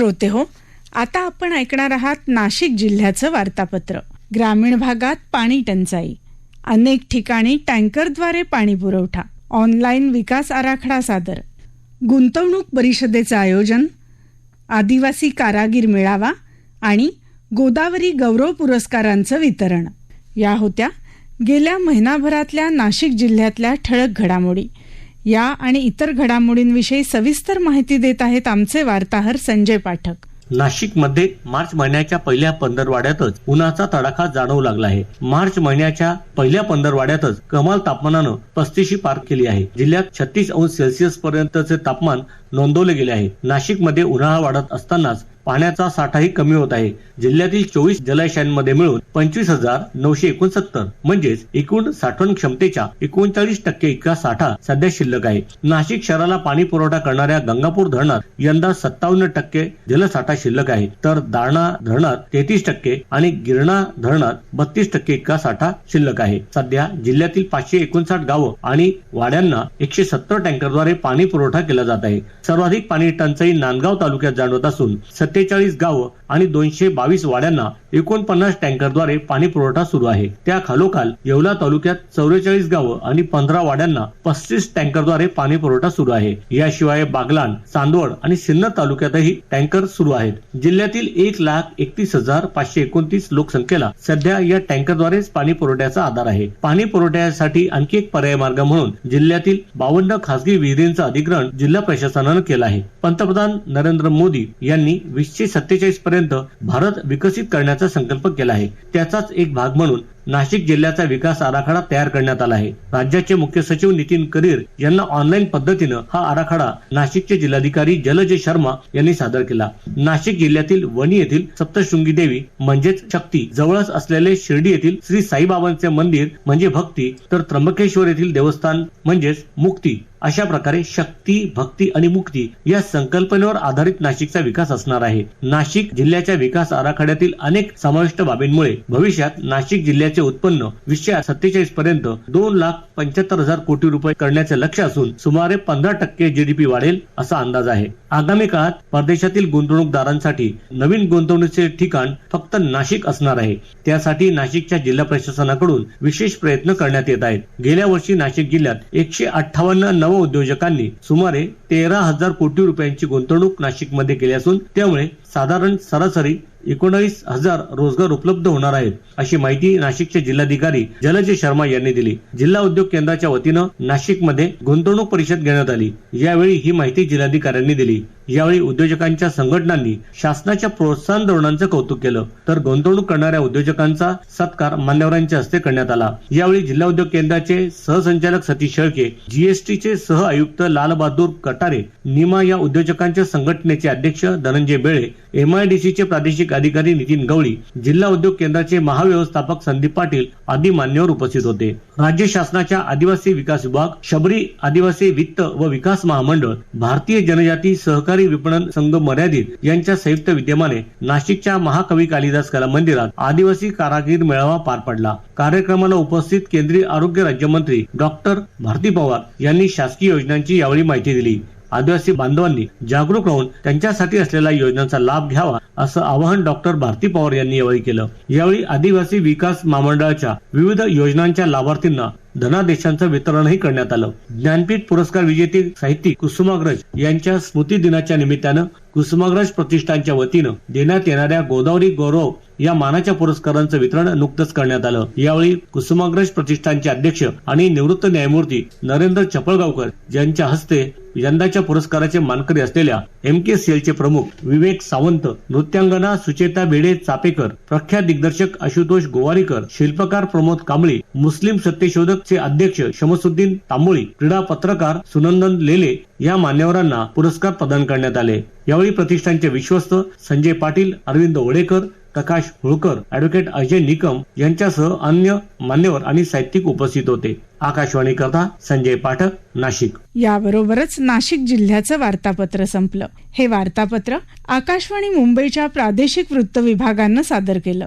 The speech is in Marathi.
श्रोते हो आता आपण ऐकणार आहात नाशिक जिल्ह्याचं वार्तापत्र. ग्रामीण भागात पाणी टंचाई. अनेक ठिकाणी टँकरद्वारे पाणी पुरवठा. ऑनलाईन विकास आराखडा सादर. गुंतवणूक परिषदेचं आयोजन. आदिवासी कारागीर मेळावा आणि गोदावरी गौरव पुरस्कारांचं वितरण. या होत्या गेल्या महिनाभरातल्या नाशिक जिल्ह्यातल्या ठळक घडामोडी. या आणि इतर घडामोडींविषयी सविस्तर माहिती देत आहेत आमचे वार्ताहर संजय पाठक. नाशिकमध्ये मार्च महिन्याच्या पहिल्या पंधरवाड्यातच उन्हाचा तडाखा जाणवू लागला आहे. मार्च महिन्याच्या पहिल्या पंधरवाड्यातच कमाल तापमानानं पस्तीशी पार केली आहे. जिल्ह्यात छत्तीस अंश सेल्सिअस पर्यंतचे तापमान नोंदवले गेले आहे. नाशिकमध्ये उन्हाळा वाढत असतानाच पाण्याचा साठाही कमी होत आहे. जिल्ह्यातील चोवीस जलाशयांमध्ये मिळून पंचवीस हजार नऊशे एकोणसत्तर म्हणजेच एकूण साठवण क्षमतेच्या एकोणचाळीस टक्के इतका साठा सध्या शिल्लक आहे. नाशिक शहराला पाणी पुरवठा करणाऱ्या गंगापूर धरणात यंदा सत्तावन्न टक्के जलसाठा शिल्लक आहे. तर दारणा धरणात तेहतीस टक्के आणि गिरणा धरणात बत्तीस टक्के इतका साठा शिल्लक आहे. सध्या जिल्ह्यातील पाचशे एकोणसाठ गावं आणि वाड्यांना एकशे सत्तर टँकरद्वारे पाणी पुरवठा केला जात आहे. सर्वाधिक पाणी टंचाई नांदगाव तालुक्यात जाणवत असून सत्तेचाळीस गावं आणि दोनशे बावीस वाड्यांना एकोणपन्नास टँकरद्वारे पाणी पुरवठा सुरू आहे. त्या खालोखाल येवला तालुक्यात चौवेचाळीस गावं आणि पंधरा वाड्यांना पस्तीस टँकरद्वारे पाणी पुरवठा सुरू आहे. याशिवाय बागलाण चांदवड आणि सिन्नर तालुक्यातही टँकर सुरू आहेत. जिल्ह्यातील एक लाख एकतीस हजार पाचशे एकोणतीस लोकसंख्येला सध्या या टँकरद्वारेच पाणी पुरवठ्याचा आधार आहे. पाणी पुरवठ्यासाठी आणखी एक पर्याय मार्ग म्हणून जिल्ह्यातील बावन्न खासगी विहिरींचं अधिग्रहण जिल्हा प्रशासनानं केलं आहे. पंतप्रधान नरेंद्र मोदी यांनी वीसशे सत्तेचाळीस पर्यंत भारत विकसित करण्याचा संकल्प केला आहे. त्याचाच एक भाग म्हणून नाशिक जिल्ह्याचा विकास आराखडा तयार करण्यात आला आहे. राज्याचे मुख्य सचिव नितीन करीर यांना ऑनलाईन पद्धतीनं हा आराखडा नाशिकचे जिल्हाधिकारी जलज शर्मा यांनी सादर केला. नाशिक जिल्ह्यातील वणी येथील सप्तशृंगी देवी म्हणजेच शक्ती जवळच असलेले शिर्डी येथील श्री साईबाबांचे मंदिर म्हणजे भक्ती तर त्र्यंबकेश्वर येथील देवस्थान म्हणजेच मुक्ती अशा प्रकारे शक्ती भक्ती आणि मुक्ती या संकल्पनेवर आधारित नाशिकचा विकास असणार आहे. नाशिक जिल्ह्याच्या विकास आराखड्यातील अनेक समाविष्ट बाबींमुळे भविष्यात नाशिक जिल्ह्यात जिल्ह्याचे उत्पन्न वीसशे सत्तेचाळीस पर्यंत दोन लाख पंच्याहत्तर हजार कोटी रुपये करण्याचे लक्ष असून सुमारे पंधरा टक्के जीडीपी वाढेल असा अंदाज आहे. आगामी काळात परदेशातील गुंतवणूकदारांसाठी नवीन गुंतवणुकीचे ठिकाण फक्त नाशिक असणार आहे. त्यासाठी नाशिकच्या जिल्हा प्रशासनाकडून विशेष प्रयत्न करण्यात येत आहेत. गेल्या वर्षी नाशिक जिल्ह्यात एकशे अठ्ठावन्न नव उद्योजकांनी सुमारे तेरा हजार कोटी रुपयांची गुंतवणूक नाशिकमध्ये केली असून त्यामुळे साधारण सरासरी एकोणावीस हजार रोजगार उपलब्ध होणार आहेत अशी माहिती नाशिकचे जिल्हाधिकारी जलजय शर्मा यांनी दिली. जिल्हा उद्योग केंद्राच्या वतीनं नाशिकमध्ये गुंतवणूक परिषद घेण्यात आली. यावेळी ही माहिती जिल्हाधिकाऱ्यांनी दिली. यावेळी उद्योजकांच्या संघटनांनी शासनाच्या प्रोत्साहन धोरणांचं कौतुक केलं. तर गुंतवणूक करणाऱ्या उद्योजकांचा सत्कार मान्यवरांच्या हस्ते करण्यात आला. यावेळी जिल्हा उद्योग केंद्राचे सहसंचालक सतीश शेळके जीएसटीचे सह आयुक्त लालबहादूर कटारे निमा या उद्योजकांच्या संघटनेचे अध्यक्ष धनंजय बेळे एमआयडीसीचे प्रादेशिक अधिकारी नितीन गवळी जिल्हा उद्योग केंद्राचे महाव्यवस्थापक संदीप पाटील आदी मान्यवर उपस्थित होते. राज्य शासनाच्या आदिवासी विकास विभाग शबरी आदिवासी वित्त व विकास महामंडळ भारतीय जनजाती सहकारी सहकारी विपणन संघ मर्यादित यांच्या संयुक्त विद्यमाने नाशिकच्या महाकवी कालिदास कला मंदिरात आदिवासी कारागीर मेळावा पार पडला. कार्यक्रमाला उपस्थित केंद्रीय आरोग्य राज्यमंत्री डॉक्टर भारती पवार यांनी शासकीय योजनांची यावेळी माहिती दिली. आदिवासी बांधवांनी जागरूक राहून त्यांच्यासाठी असलेल्या योजनांचा लाभ घ्यावा असं आवाहन डॉक्टर भारती पवार यांनी यावेळी केलं. यावेळी आदिवासी विकास महामंडळाच्या विविध योजनांच्या लाभार्थींना धनादेशांचं वितरणही करण्यात आलं. ज्ञानपीठ पुरस्कार विजेते साहित्यिक कुसुमाग्रज यांच्या स्मृती दिनाच्या निमित्तानं कुसुमाग्रज प्रतिष्ठानच्या वतीनं देण्यात येणाऱ्या गोदावरी गौरव या मानाच्या पुरस्कारांचं वितरण नुकतंच करण्यात आलं. यावेळी कुसुमाग्रज प्रतिष्ठानचे अध्यक्ष आणि निवृत्त न्यायमूर्ती नरेंद्र चपळगावकर यांच्या हस्ते यंदाच्या पुरस्काराचे मानकरी असलेल्या एम के सीएलचे प्रमुख विवेक सावंत नृत्यांगना सुचेता भिडे चापेकर प्रख्यात दिग्दर्शक आशुतोष गोवारीकर शिल्पकार प्रमोद कांबळे मुस्लिम सत्यशोधक चे अध्यक्ष शमसुद्दीन तांबोळी क्रीडा पत्रकार सुनंदन लेले या मान्यवरांना पुरस्कार प्रदान करण्यात आले. यावेळी प्रतिष्ठानचे विश्वस्त संजय पाटील अरविंद ओडेकर प्रकाश होळकर ऍडव्होकेट अजय निकम यांच्यासह अन्य मान्यवर आणि साहित्यिक उपस्थित होते. आकाशवाणी करता संजय पाठक नाशिक. याबरोबरच नाशिक जिल्ह्याचं वार्तापत्र संपलं. हे वार्तापत्र आकाशवाणी मुंबईच्या प्रादेशिक वृत्त विभागानं सादर केलं.